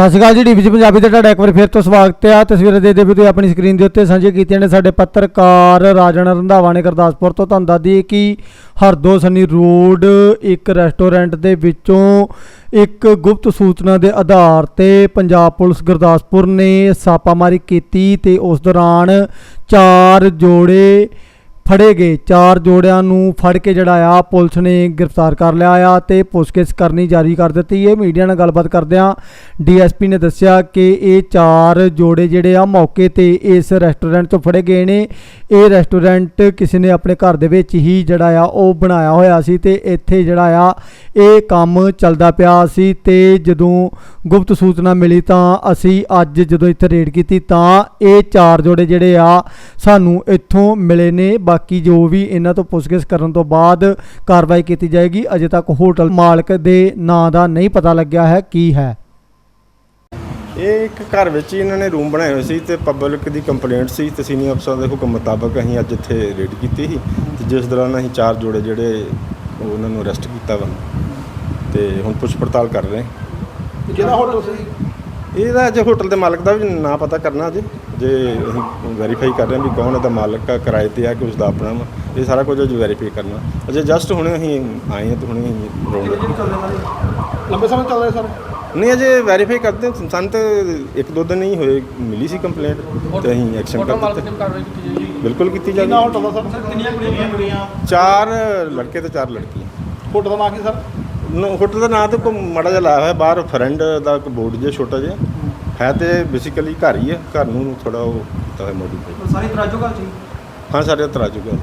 ਸਤਿ ਸ਼੍ਰੀ ਅਕਾਲ ਜੀ ਡੀਬੀਸੀ ਪੰਜਾਬੀ ਤੇ ਤੁਹਾਡਾ ਇੱਕ ਵਾਰ ਫਿਰ ਤੋਂ ਸਵਾਗਤ ਹੈ। ਤਸਵੀਰਾਂ ਦੇ ਦੇ ਵੀ ਤੁਸੀਂ ਆਪਣੀ ਸਕਰੀਨ ਦੇ ਉੱਤੇ ਸਾਂਝੇ ਕੀਤੀਆਂ ਨੇ ਸਾਡੇ ਪੱਤਰਕਾਰ ਰਾਜਨ ਰੰਧਾਵਾ ਨੇ ਗੁਰਦਾਸਪੁਰ ਤੋਂ ਤੁਹਾਨੂੰ ਦੱਸਦੀ ਕਿ ਹਰਦੋ ਸਨੀ ਰੋਡ ਇੱਕ ਰੈਸਟੋਰੈਂਟ ਦੇ ਵਿੱਚੋਂ ਇੱਕ ਗੁਪਤ ਸੂਚਨਾ ਦੇ ਆਧਾਰ ਤੇ ਪੰਜਾਬ ਪੁਲਿਸ ਗੁਰਦਾਸਪੁਰ ਨੇ ਛਾਪਾਮਾਰੀ ਕੀਤੀ ਤੇ ਉਸ ਦੌਰਾਨ ਚਾਰ ਜੋੜੇ ਫੜੇ ਗਏ। ਚਾਰ ਜੋੜਿਆਂ ਨੂੰ ਫੜ ਕੇ ਜਿਹੜਾ ਆ, ਪੁਲਿਸ ਨੇ ਗ੍ਰਿਫਤਾਰ ਕਰ ਲਿਆ ਆ ਤੇ ਪੁੱਛਗਿੱਛ ਕਰਨੀ ਜਾਰੀ ਕਰ ਦਿੱਤੀ ਹੈ। ਮੀਡੀਆ ਨਾਲ ਗੱਲਬਾਤ ਕਰਦਿਆਂ ਡੀਐਸਪੀ ਨੇ ਦੱਸਿਆ ਕਿ ਇਹ ਚਾਰ ਜੋੜੇ ਜਿਹੜੇ ਆ, ਮੌਕੇ ਤੇ ਇਸ ਰੈਸਟੋਰੈਂਟ ਤੋਂ ਫੜੇ ਗਏ ਨੇ। ਇਹ ਰੈਸਟੋਰੈਂਟ ਕਿਸੇ ਨੇ ਆਪਣੇ ਘਰ ਦੇ ਵਿੱਚ ਹੀ ਜਿਹੜਾ ਆ, ਉਹ ਬਣਾਇਆ ਹੋਇਆ ਸੀ ਤੇ ਇੱਥੇ ਜਿਹੜਾ ਆ, ਇਹ ਕੰਮ ਚੱਲਦਾ ਪਿਆ ਸੀ ਤੇ ਜਦੋਂ ਗੁਪਤ ਸੂਚਨਾ ਮਿਲੀ ਤਾਂ ਅਸੀਂ ਅੱਜ ਜਦੋਂ ਇੱਥੇ ਰੇਡ ਕੀਤੀ ਤਾਂ ਇਹ ਚਾਰ ਜੋੜੇ ਜਿਹੜੇ ਆ, ਸਾਨੂੰ ਇੱਥੋਂ ਮਿਲੇ ਨੇ। ਬਾਕੀ ਜੋ ਵੀ ਇਹਨਾਂ ਤੋਂ ਪੁੱਛਗਿੱਛ ਕਰਨ ਤੋਂ ਬਾਅਦ ਕਾਰਵਾਈ ਕੀਤੀ ਜਾਏਗੀ ਅਜੇ ਤੱਕ ਹੋਟਲ ਮਾਲਕ ਦੇ ਨਾਂ ਦਾ ਨਹੀਂ ਪਤਾ ਲੱਗਿਆ ਹੈ ਕੀ ਹੈ ਇਹ ਇੱਕ ਘਰ ਵਿੱਚ ਹੀ ਇਹਨਾਂ ਨੇ ਰੂਮ ਬਣਾਏ ਹੋਏ ਸੀ ਤੇ ਪਬਲਿਕ ਦੀ ਕੰਪਲੇਂਟ ਸੀ ਤੇ ਸੀਨੀਅਰ ਅਫਸਰਾਂ ਦੇ ਹੁਕਮ ਮੁਤਾਬਕ ਅਸੀਂ ਅੱਜ ਇੱਥੇ ਰੇਡ ਕੀਤੀ ਸੀ ਤੇ ਜਿਸ ਦੌਰਾਨ ਅਸੀਂ ਚਾਰ ਜੋੜੇ ਜਿਹੜੇ ਉਹ ਉਹਨਾਂ ਨੂੰ ਅਰੈਸਟ ਕੀਤਾ ਵਾ ਤੇ ਹੁਣ ਪੁੱਛ ਪੜਤਾਲ ਕਰ ਰਹੇ ਹਾਂ। ਕਿਹੜਾ ਹੋਟਲ ਸੀ ਇਹਦਾ ਅਜੇ ਹੋਟਲ ਦੇ ਮਾਲਕ ਦਾ ਵੀ ਨਾਂ ਪਤਾ ਕਰਨਾ ਅਜੇ ਜੇ ਅਸੀਂ ਵੈਰੀਫਾਈ ਕਰ ਰਹੇ ਹਾਂ ਵੀ ਕੌਣ ਇਹਦਾ ਮਾਲਕ ਆ ਕਿਰਾਏ ਤੇ ਆ ਕਿ ਉਸ ਦਾ ਆਪਣਾ ਵਾ ਇਹ ਸਾਰਾ ਕੁਝ ਅਜੇ ਵੈਰੀਫਾਈ ਕਰਨਾ। ਅਜੇ ਜਸਟ ਹੁਣੇ ਅਸੀਂ ਆਏ ਹਾਂ ਤੇ ਹੁਣੇ ਅਸੀਂ ਰੋਡ ਲੰਬੇ ਸਮੇਂ ਚੱਲ ਰਿਹਾ ਸਰ? ਨਹੀਂ ਅਜੇ ਵੈਰੀਫਾਈ ਕਰਦੇ ਹਾਂ। ਸਾਨੂੰ ਤੇ ਇੱਕ ਦੋ ਦਿਨ ਹੀ ਹੋਏ ਮਿਲੀ ਸੀ ਕੰਪਲੇਂਟ ਤੇ ਅਸੀਂ ਐਕਸ਼ਨ ਕਰ ਦਿੱਤੇ ਕੀਤੀ ਬਿਲਕੁਲ ਕੀਤੀ ਕਿੰਨਾ ਜਾਵੇ ਹੋਟਲ ਦਾ ਸਰ? ਕਿੰਨੀਆਂ ਕੁੜੀਆਂ? ਚਾਰ ਲੜਕੇ ਤੇ ਚਾਰ ਲੜਕੀਆਂ। ਹੋਟਲ ਦਾ ਨਾਂ ਕੀ ਸਰ? ਹੋਟਲ ਦਾ ਨਾਂ ਤੇ ਕੋਈ ਮਾੜਾ ਜਿਹਾ ਲਾਇਆ ਹੋਇਆ ਬਾਹਰ ਫਰੈਂਡ ਦਾ ਇੱਕ ਬੋਰਡ ਜਿਹਾ ਛੋਟਾ ਜਿਹਾ। ਹੈ ਤੇ ਬੇਸਿਕਲੀ ਘਰ ਹੀ ਹੈ ਘਰ ਨੂੰ ਥੋੜਾ ਉਹ ਕੀਤਾ ਹੋਇਆ ਮੋਡੀਫਾਈ ਸਾਰੀ ਤਰਾਜੋ ਗੱਲ ਸੀ ਹਾਂ? ਸਾਡੇ ਤਰਾਜੂ ਘਰ।